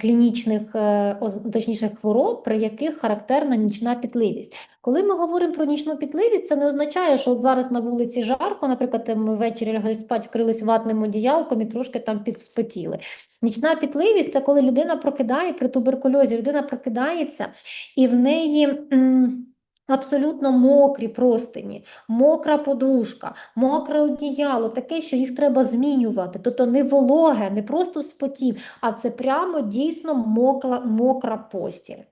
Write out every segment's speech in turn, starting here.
клінічних, е, точніше, хвороб, при яких характерна нічна пітливість. Коли ми говоримо про нічну пітливість, це не означає, що от зараз на вулиці жарко, наприклад, ми ввечері лягли спати, вкрились ватним одіялком і трошки там підвспотіли. Нічна пітливість це коли людина прокидає при туберкульозі, людина прокидається і в неї. м, Абсолютно мокрі простині, мокра подушка, мокре одіяло, таке, що їх треба змінювати. Тобто не вологе, не просто спотів, а це прямо дійсно мокра, мокра постіль.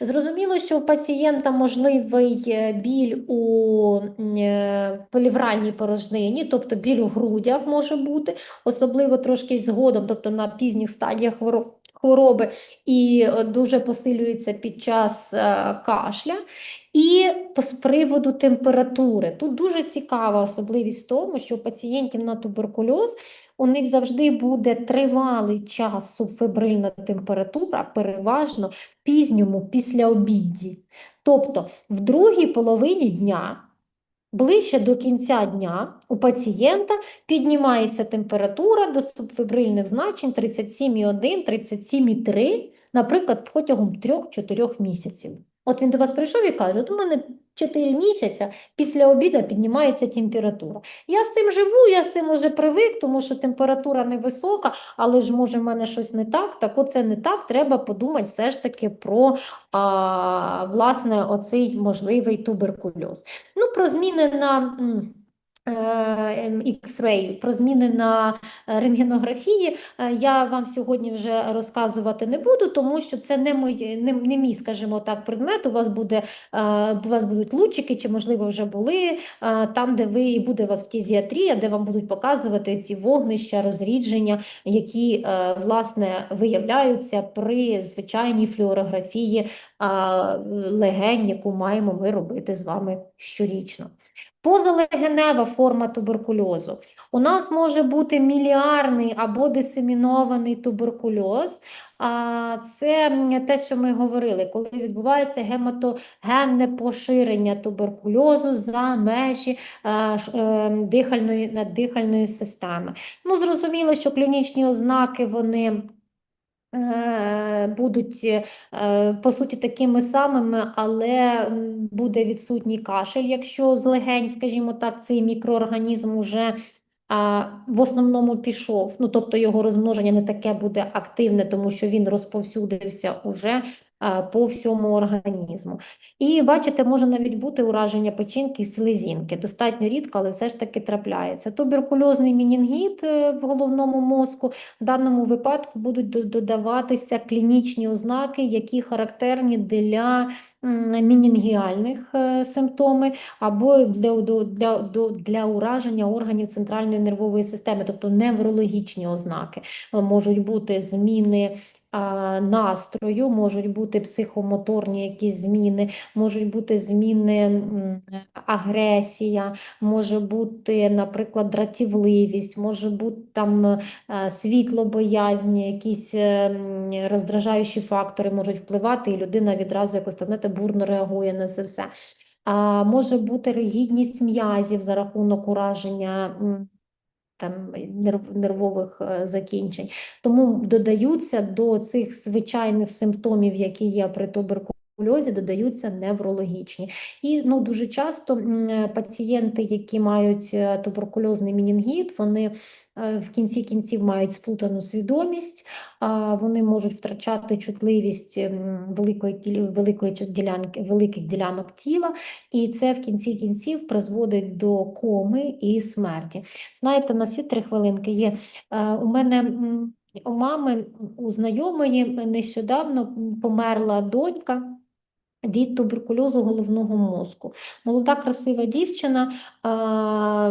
Зрозуміло, що у пацієнта можливий е, біль у е, полівральній порожнині, тобто біль у грудях може бути, особливо трошки згодом, тобто на пізніх стадіях хворо- хвороби, і е, дуже посилюється під час е, кашля. І з приводу температури. Тут дуже цікава особливість в тому, що у пацієнтів на туберкульоз у них завжди буде тривалий час субфебрильна температура, переважно пізньому післяобідді. Тобто в другій половині дня, ближче до кінця дня, у пацієнта піднімається температура до субфебрильних значень 37,1, 37,3, наприклад, протягом 3-4 місяців. От він до вас прийшов і каже: от у мене 4 місяці після обіду піднімається температура. Я з цим живу, я з цим вже привик, тому що температура невисока, але ж може в мене щось не так. Так оце не так. Треба подумати все ж таки про а, власне оцей можливий туберкульоз. Ну, про зміни на. М, е, ем, X-ray, про зміни на е, рентгенографії е, я вам сьогодні вже розказувати не буду, тому що це не мій, не, не мій, скажімо так, предмет. У вас буде у вас будуть лучики, чи можливо вже були там, де ви і буде у вас фтізіатрія, де вам будуть показувати ці вогнища, розрідження, які власне виявляються при звичайній флюорографії легень, яку маємо ми робити з вами щорічно. Позалегенева форма туберкульозу. У нас може бути міліарний або дисемінований туберкульоз. Це те, що ми говорили, коли відбувається гематогенне поширення туберкульозу за межі е, дихальної, наддихальної системи. Ну, зрозуміло, що клінічні ознаки вони. Е, Будуть е, по суті такими самими, але буде відсутній кашель, якщо з легень, скажімо так, цей мікроорганізм уже в основному пішов. Ну, тобто його розмноження не таке буде активне, тому що він розповсюдився уже по всьому організму. І бачите, може навіть бути ураження печінки і селезінки. Достатньо рідко, але все ж таки трапляється. Туберкульозний мінінгіт е, в головному мозку в даному випадку будуть додаватися клінічні ознаки, які характерні для мінінгіальних е, симптоми або для, для, для ураження органів центральної нервової системи, тобто неврологічні ознаки. Е, Можуть бути зміни настрою, можуть бути психомоторні якісь зміни, можуть бути зміни агресія, може бути, наприклад, дратівливість, може бути там е, світлобоязнь, якісь е, роздражаючі фактори можуть впливати, і людина відразу якось там, знаєте, бурно реагує на це все. А може бути ригідність м'язів за рахунок ураження там нерв- нервових е, закінчень. Тому додаються до цих звичайних симптомів, які є при туберкульозі, додаються неврологічні. І ну, дуже часто пацієнти, які мають е, туберкульозний мінінгіт, вони е, в кінці кінців мають сплутану свідомість, вони можуть втрачати чутливість великої, великої ділянки, великих ділянок тіла, і це в кінці кінців призводить до коми і смерті. Знаєте, на всі три хвилинки є. Е, у мене у мами, у знайомої нещодавно померла донька. Від туберкульозу головного мозку. Молода, красива дівчина,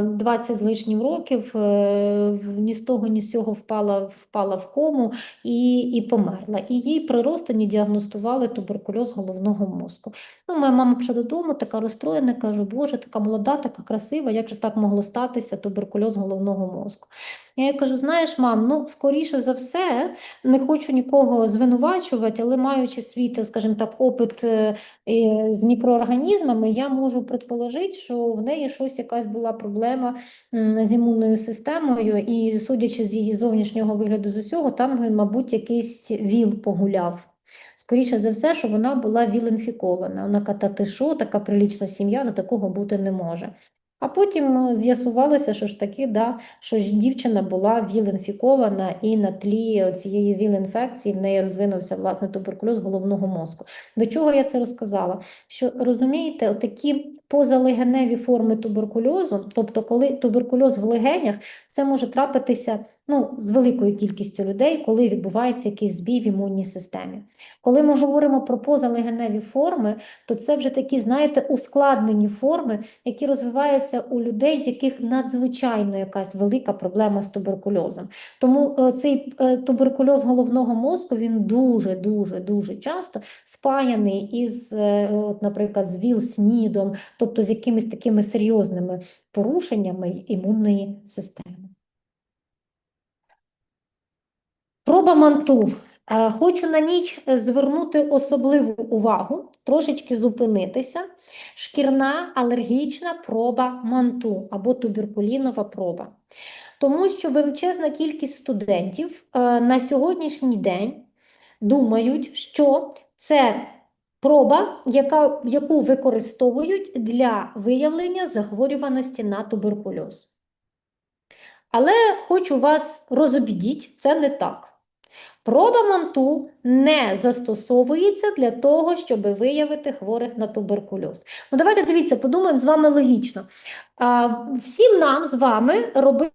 20 з лишнім років, е, ні з того, ні з цього впала, впала в кому і, і померла. І їй при розтині діагностували туберкульоз головного мозку. Ну, моя мама прийшла додому, така розстроєна, каже, Боже, така молода, така красива, як же так могло статися туберкульоз головного мозку? Я їй кажу, знаєш, мам, ну, скоріше за все, не хочу нікого звинувачувати, але маючи свій, скажімо так, опит е, з мікроорганізмами, я можу предположити, що в неї щось якась була проблема з імунною системою, і судячи з її зовнішнього вигляду з усього, там, мабуть, якийсь ВІЛ погуляв. Скоріше за все, що вона була ВІЛ-інфікована. Вона каже, ти що, така прилічна сім'я, на такого бути не може. А потім е, з'ясувалося, що ж таки, да, що ж дівчина була ВІЛ-інфікована, і на тлі цієї ВІЛ-інфекції в неї розвинувся власне туберкульоз головного мозку. До чого я це розказала? Що розумієте, такі позалегеневі форми туберкульозу, тобто коли туберкульоз в легенях, це може трапитися ну, з великою кількістю людей, коли відбувається якийсь збій в імунній системі. Коли ми говоримо про позалегеневі форми, то це вже такі, знаєте, ускладнені форми, які розвиваються у людей, в яких надзвичайно якась велика проблема з туберкульозом. Тому е, цей е, туберкульоз головного мозку він дуже, дуже, дуже часто спаяний із, е, от, наприклад, з ВІЛ-СНІДом, тобто з якимись такими серйозними порушеннями імунної системи. Проба манту. Хочу на ній звернути особливу увагу, трошечки зупинитися. Шкірна алергічна проба манту або туберкулінова проба. Тому що величезна кількість студентів е, на сьогоднішній день думають, що це проба, яка, яку використовують для виявлення захворюваності на туберкульоз. Але хочу вас розобідіть, це не так. Проба манту не застосовується для того, щоб виявити хворих на туберкульоз. Ну, давайте дивіться, подумаємо з вами логічно. А, всім нам з вами робили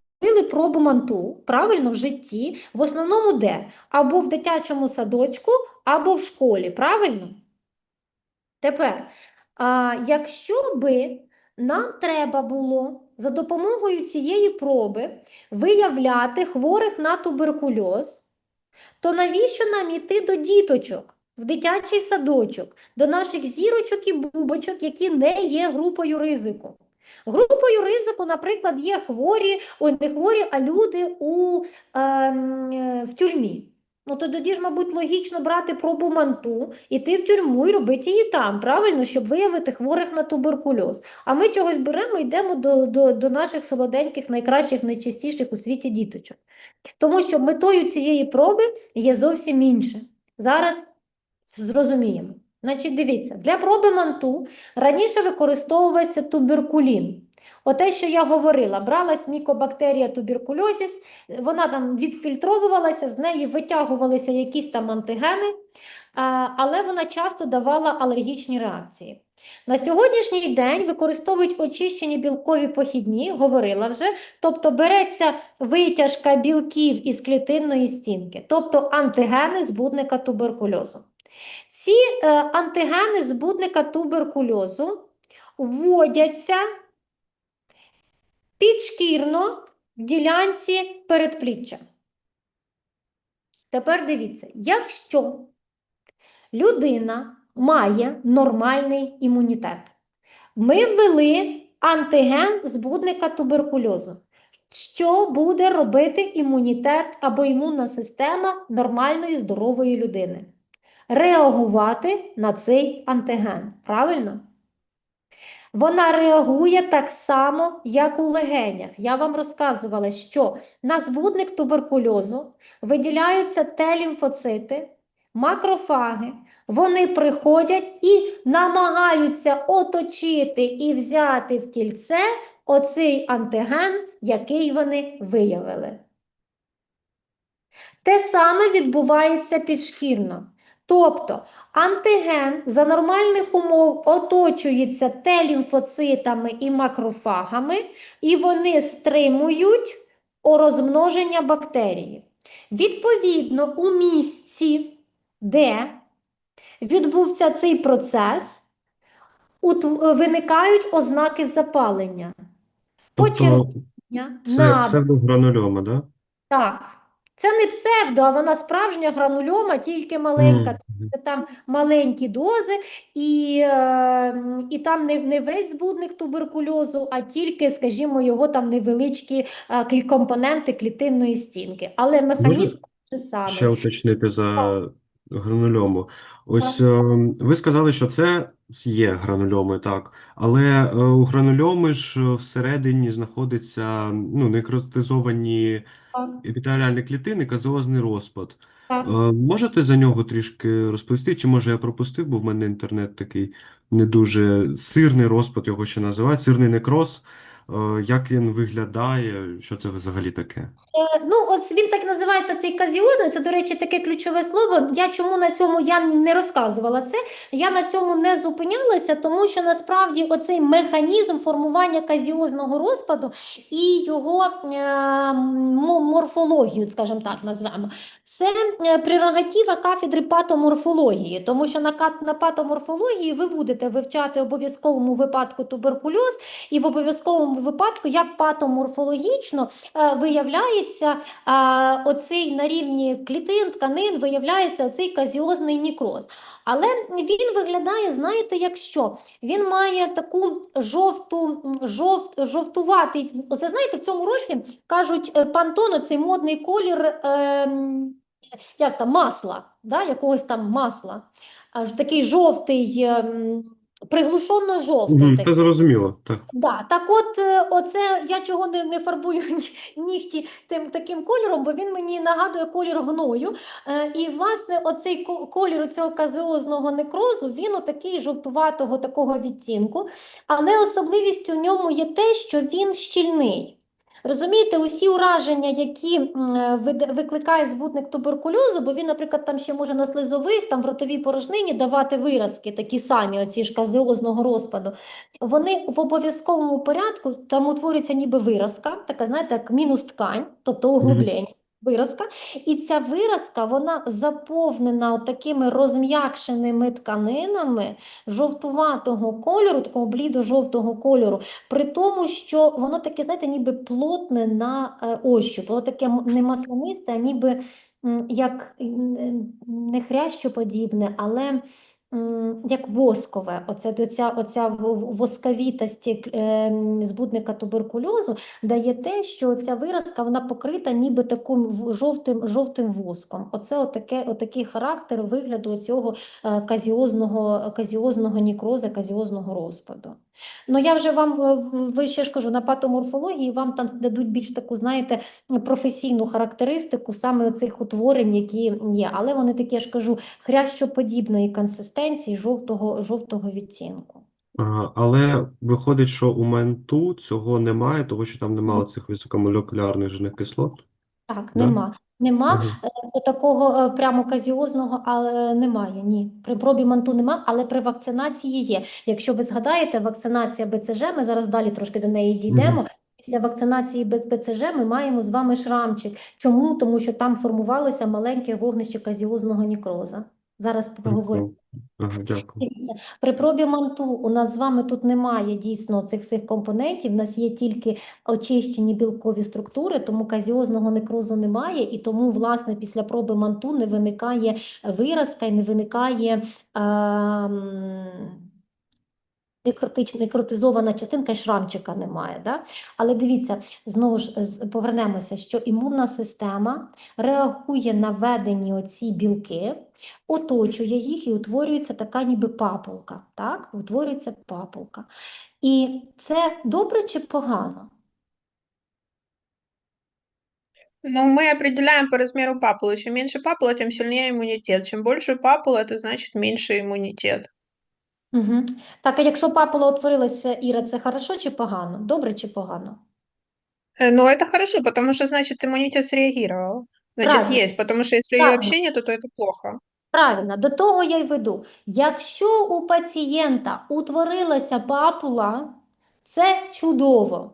пробу манту правильно в житті, в основному де? Або в дитячому садочку, або в школі, правильно? Тепер, а, якщо би нам треба було за допомогою цієї проби виявляти хворих на туберкульоз, то навіщо нам іти до діточок, в дитячий садочок, до наших зірочок і бубочок, які не є групою ризику? Групою ризику, наприклад, є хворі, ой, не хворі, а люди у, ем, е, в тюрмі. Ну, то тоді ж, мабуть, логічно брати пробу манту, іти в тюрму і робити її там, правильно, щоб виявити хворих на туберкульоз. А ми чогось беремо і йдемо до, до, до наших солоденьких, найкращих, найчистіших у світі діточок. Тому що метою цієї проби є зовсім інше. Зараз зрозуміємо. Значить, дивіться, для проби манту раніше використовувався туберкулін. Оте, що я говорила, бралась мікобактерія туберкульозіс, вона там відфільтровувалася, з неї витягувалися якісь там антигени, але вона часто давала алергічні реакції. На сьогоднішній день використовують очищені білкові похідні, говорила вже, тобто береться витяжка білків із клітинної стінки, тобто антигени збудника туберкульозу. Ці е, антигени збудника туберкульозу вводяться підшкірно в ділянці передпліччя. Тепер дивіться, якщо людина має нормальний імунітет, ми ввели антиген збудника туберкульозу. Що буде робити імунітет або імунна система нормальної здорової людини? Реагувати на цей антиген. Правильно? Вона реагує так само, як у легенях. Я вам розказувала, що на збудник туберкульозу виділяються Т-лімфоцити, макрофаги. Вони приходять і намагаються оточити і взяти в кільце оцей антиген, який вони виявили. Те саме відбувається підшкірно. Тобто антиген за нормальних умов оточується Т-лімфоцитами і макрофагами, і вони стримують розмноження бактерії. Відповідно, у місці, де відбувся цей процес, виникають ознаки запалення. Тобто Почервоніння, це набряк. псевдогранульома, да? Так, Це не псевдо, а вона справжня гранульома, тільки маленька. Мгм. Це Там маленькі дози, і, е, і там не, не весь збудник туберкульозу, а тільки, скажімо, його там невеличкі е, компоненти клітинної стінки. Але механізм той Ще уточнити за гранульому. Ось Так. е, ви сказали, що це є гранульоми, так. Але е, у гранульоми ж е, всередині знаходяться ну, некротизовані Так, епітеліальні клітини, казеозний розпад. так. Е, Можете за нього трішки розповісти, чи може я пропустив, бо в мене інтернет такий не дуже сирний розпад, його ще називають, сирний некроз. Е, Як він виглядає? Що це взагалі таке? Е, Ну, ось він так називається цей казіозний. Це, до речі, таке ключове слово. Я чому на цьому я не розказувала це. Я на цьому не зупинялася, тому що насправді оцей механізм формування казіозного розпаду і його е, морфологію, скажімо так, назвемо. Це прерогатива кафедри патоморфології, тому що на, на патоморфології ви будете вивчати обов'язковому випадку туберкульоз, і в обов'язковому випадку, як патоморфологічно е, виявляється оцей на рівні клітин, тканин, виявляється оцей казіозний нікроз. Але він виглядає, знаєте, як що? Він має таку жовту, жовт, жовтуватий. Оце знаєте, в цьому році кажуть е, пантон, оцей модний колір. ем, як там, масла, да, якогось там масла. Аж такий жовтий, ем, приглушенно жовтий. Мгм. Це зрозуміло, так. Да, так от, е, оце я чого не, не фарбую нігті тим таким кольором, бо він мені нагадує колір гною. Е, і, власне, оцей колір цього казеозного некрозу, він отакий жовтуватого такого відтінку. Але особливість у ньому є те, що він щільний. Розумієте, усі ураження, які викликає збутник туберкульозу, бо він, наприклад, там ще може на слизових, там в ротовій порожнині давати виразки, такі самі, оці ж казеозного розпаду. Вони в обов'язковому порядку там утворюється ніби виразка, така, знаєте, як мінус ткань, тобто углублення. Виразка, і ця виразка вона заповнена такими розм'якшеними тканинами жовтуватого кольору, такого блідо-жовтого кольору, при тому, що воно таке, знаєте, ніби плотне на е, ощуп, воно таке не маслянисте, а ніби як не хрящоподібне, але як воскове. Оце, оця, оця восковітості в- е, збудника туберкульозу дає те, що ця виразка вона покрита ніби таким жовтим, жовтим воском. Оце отаке, отакий характер вигляду цього е, казіозного, казіозного нікроза, казіозного розпаду. Ну, я вже вам е, ви ще ж кажу, на патоморфології вам там дадуть більш таку, знаєте, професійну характеристику саме цих утворень, які є. Але вони такі, я ж кажу, хрящоподібної консистенції жовтого, жовтого відтінку. Ага, але виходить, що у менту цього немає, тому що там немає цих високомолекулярних жирних кислот. Так, Да? нема. Нема е, такого е, прямо казіозного, але немає. Ні. При пробі манту нема, але при вакцинації є. Якщо ви згадаєте, вакцинація БЦЖ, ми зараз далі трошки до неї дійдемо. Після вакцинації без БЦЖ ми маємо з вами шрамчик. Чому? Тому що там формувалося маленьке вогнище казіозного нікроза. Зараз поговоримо. Ага, дякую. При пробі манту у нас з вами тут немає дійсно цих всіх компонентів. У нас є тільки очищені білкові структури, тому казіозного некрозу немає, і тому, власне, після проби манту не виникає виразка і не виникає некротич, некротизована частинка і шрамчика немає. Да? Але дивіться, знову ж з- повернемося, що імунна система реагує на введені оці білки, оточує їх і утворюється така ніби папулка. Так? Утворюється папулка. І це добре чи погано? Ну, мы определяем по размеру папулы. Чем меньше папула, тем сильнее иммунитет. Чем больше папула, это значит меньше иммунитет. Угу. Так, а якщо папула утворилася, Іра, це хорошо чи погано? Добре чи погано? Э, Ну, это хорошо, потому что, значит, иммунитет среагировал. Значит, Правильно. есть, потому что если ее Правильно. вообще нету, то это плохо. Правильно, до того я й веду. Якщо у пацієнта утворилася папула, це чудово.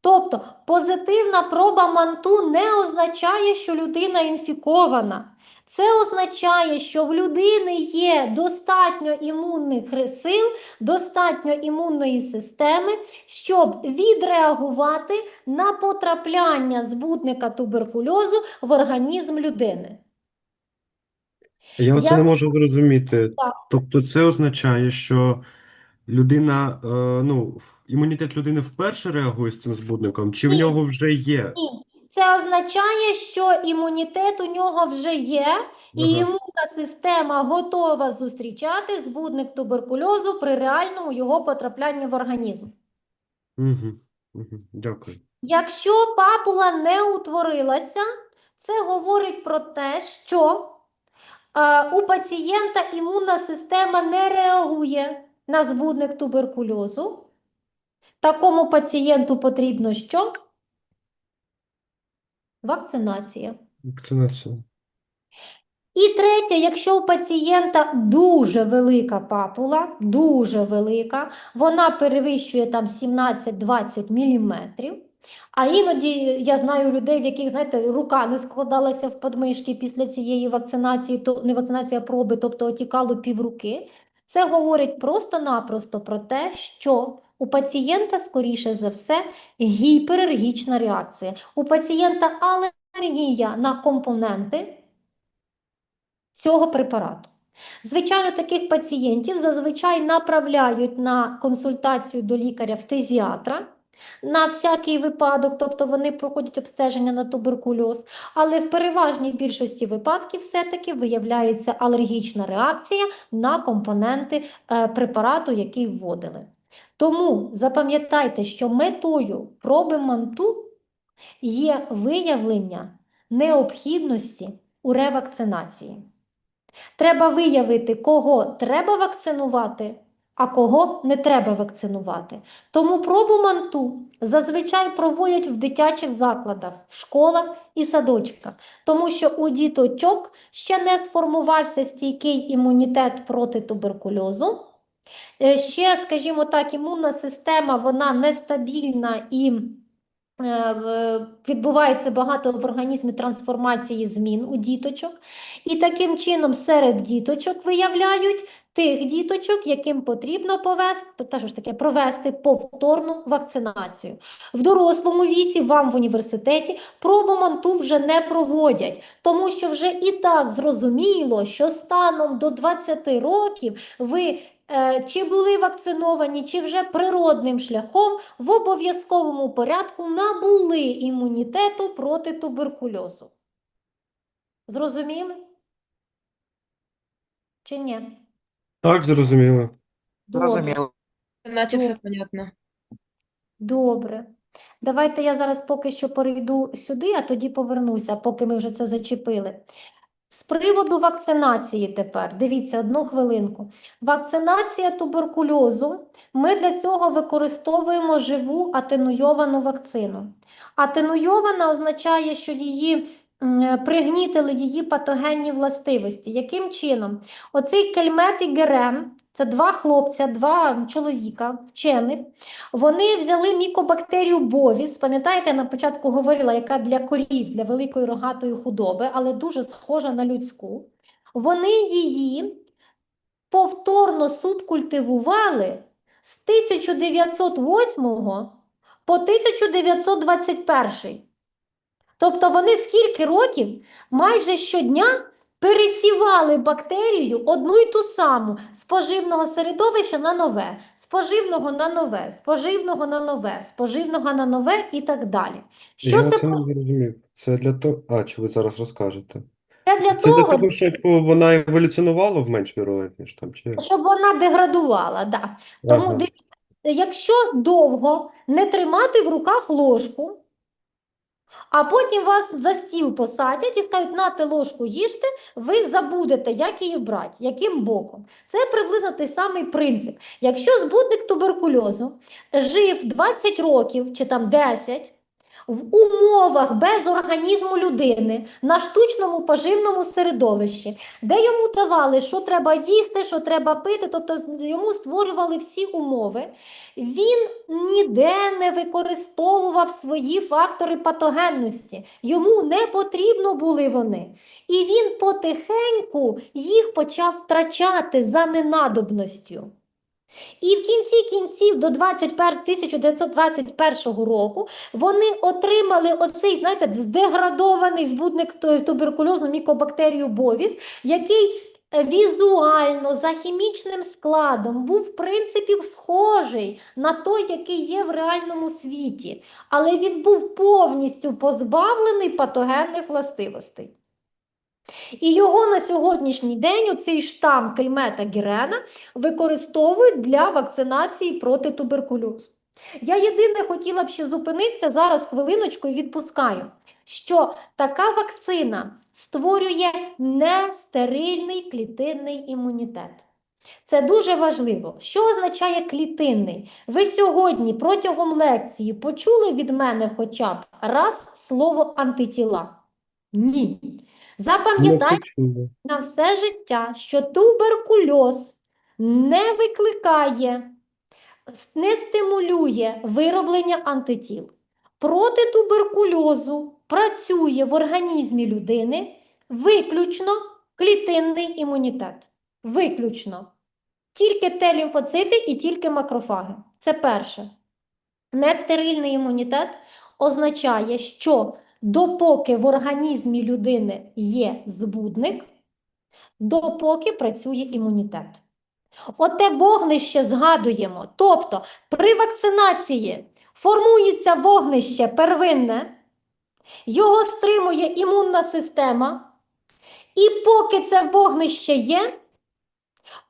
Тобто позитивна проба манту не означає, що людина інфікована. Це означає, що в людини є достатньо імунних сил, достатньо імунної системи, щоб відреагувати на потрапляння збутника туберкульозу в організм людини. Я оце Я- не можу зрозуміти. Так. Тобто це означає, що людина, е, ну, імунітет людини вперше реагує з цим збудником, чи в нього вже є? Ні. Це означає, що імунітет у нього вже є, і Ага. імунна система готова зустрічати збудник туберкульозу при реальному його потраплянні в організм. Угу. Угу. Дякую. Якщо папула не утворилася, це говорить про те, що е, у пацієнта імунна система не реагує на збудник туберкульозу. Такому пацієнту потрібно що? Вакцинація. Вакцинація. І третє, якщо у пацієнта дуже велика папула, дуже велика, вона перевищує там 17-20 міліметрів, а іноді я знаю людей, в яких, знаєте, рука не складалася в подмишки після цієї вакцинації, то не вакцинація проби, тобто отікало півруки. Це говорить просто-напросто про те, що у пацієнта, скоріше за все, гіперергічна реакція. У пацієнта алергія на компоненти цього препарату. Звичайно, таких пацієнтів зазвичай направляють на консультацію до лікаря-фтизіатра на всякий випадок, тобто вони проходять обстеження на туберкульоз, але в переважній більшості випадків все-таки виявляється алергічна реакція на компоненти е, препарату, який вводили. Тому запам'ятайте, що метою проби манту є виявлення необхідності у ревакцинації. Треба виявити, кого треба вакцинувати, а кого не треба вакцинувати. Тому пробу манту зазвичай проводять в дитячих закладах, в школах і садочках, тому що у діточок ще не сформувався стійкий імунітет проти туберкульозу. Е, Ще, скажімо так, імунна система вона нестабільна і е, відбувається багато в організмі трансформації змін у діточок. І таким чином серед діточок виявляють тих діточок, яким потрібно повести, та ж таке, провести повторну вакцинацію. В дорослому віці вам в університеті пробу манту вже не проводять, тому що вже і так зрозуміло, що станом до 20 років ви чи були вакциновані, чи вже природним шляхом в обов'язковому порядку набули імунітету проти туберкульозу. Зрозуміли? Чи ні? Так, зрозуміло. Зрозуміло. Наче все понятно. Добре. Давайте я зараз поки що перейду сюди, а тоді повернуся, поки ми вже це зачепили. З приводу вакцинації тепер, дивіться, одну хвилинку. Вакцинація туберкульозу. Ми для цього використовуємо живу атенуйовану вакцину. Атенуйована означає, що її пригнітили її патогенні властивості. Яким чином? Оцей кельмет і герем, це два хлопця, два чоловіка, вчених, вони взяли мікобактерію бовіс, пам'ятаєте, я на початку говорила, яка для корів, для великої рогатої худоби, але дуже схожа на людську. Вони її повторно субкультивували з 1908 по 1921. Тобто вони скільки років майже щодня пересівали бактерію одну й ту саму з поживного середовища на нове, з поживного на нове, з поживного на нове, з поживного на нове і так далі. Що Я це це не про- зрозумів. Це для того. А, чи ви зараз розкажете? Це для Це для того, того, щоб вона еволюціонувала в менш вірулентність, там, чи як? щоб вона деградувала. Да. Тому Ага. дивіться, якщо довго не тримати в руках ложку, а потім вас за стіл посадять і скажуть, нате ложку їжте, ви забудете, як її брати, яким боком. Це приблизно той самий принцип. Якщо збудник туберкульозу жив 20 років чи там 10, в умовах без організму людини на штучному поживному середовищі, де йому давали, що треба їсти, що треба пити, тобто йому створювали всі умови, він ніде не використовував свої фактори патогенності. Йому не потрібно були вони. І він потихеньку їх почав втрачати за ненадобністю. І в кінці кінців до 21, 1921 року вони отримали оцей, знаєте, здеградований збудник туберкульозу мікобактерію Бовіс, який е, візуально за хімічним складом був в принципі схожий на той, який є в реальному світі, але він був повністю позбавлений патогенних властивостей. І його на сьогоднішній день, оцей штам Кельмета Гірена, використовують для вакцинації проти туберкульозу. Я єдине хотіла б ще зупинитися зараз хвилиночку і відпускаю, що така вакцина створює нестерильний клітинний імунітет. Це дуже важливо. Що означає клітинний? Ви сьогодні протягом лекції почули від мене хоча б раз слово антитіла? Ні. Запам'ятайте на все життя, що туберкульоз не викликає, не стимулює вироблення антитіл. Проти туберкульозу працює в організмі людини виключно клітинний імунітет. Виключно. Тільки Т-лімфоцити і тільки макрофаги. Це перше. Нестерильний імунітет означає, що допоки в організмі людини є збудник, допоки працює імунітет. Оте вогнище згадуємо. Тобто при вакцинації формується вогнище первинне, його стримує імунна система, і поки це вогнище є,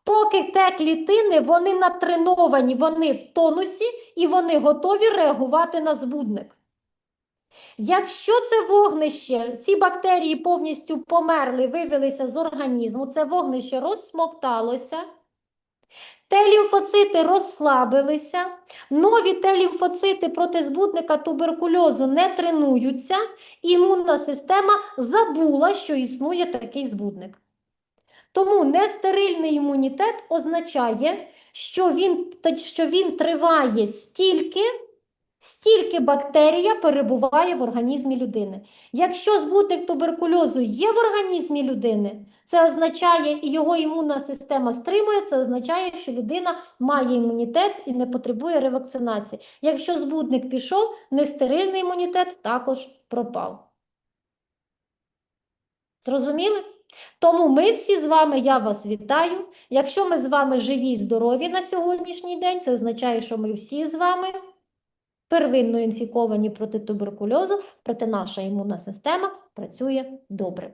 поки те клітини, вони натреновані, вони в тонусі і вони готові реагувати на збудник. Якщо це вогнище, ці бактерії повністю померли, вивелися з організму, це вогнище розсмокталося, Т-лімфоцити розслабилися, нові Т-лімфоцити проти збудника туберкульозу не тренуються, імунна система забула, що існує такий збудник. Тому нестерильний імунітет означає, що він, що він триває стільки, стільки бактерія перебуває в організмі людини. Якщо збудник туберкульозу є в організмі людини, це означає, і його імунна система стримує, це означає, що людина має імунітет і не потребує ревакцинації. Якщо збудник пішов, нестерильний імунітет також пропав. Зрозуміли? Тому ми всі з вами, я вас вітаю. Якщо ми з вами живі і здорові на сьогоднішній день, це означає, що ми всі з вами первинно інфіковані проти туберкульозу, проте наша імунна система працює добре.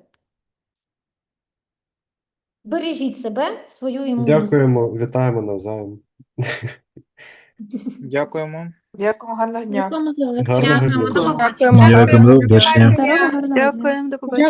Бережіть себе, свою імунну систему. Дякуємо, вітаємо навзаєм. Дякуємо. Дякую, гарного дня. Гарного Дякуємо, дня. до побачення. Дякуємо, до побачення. Дякуємо, до побачення.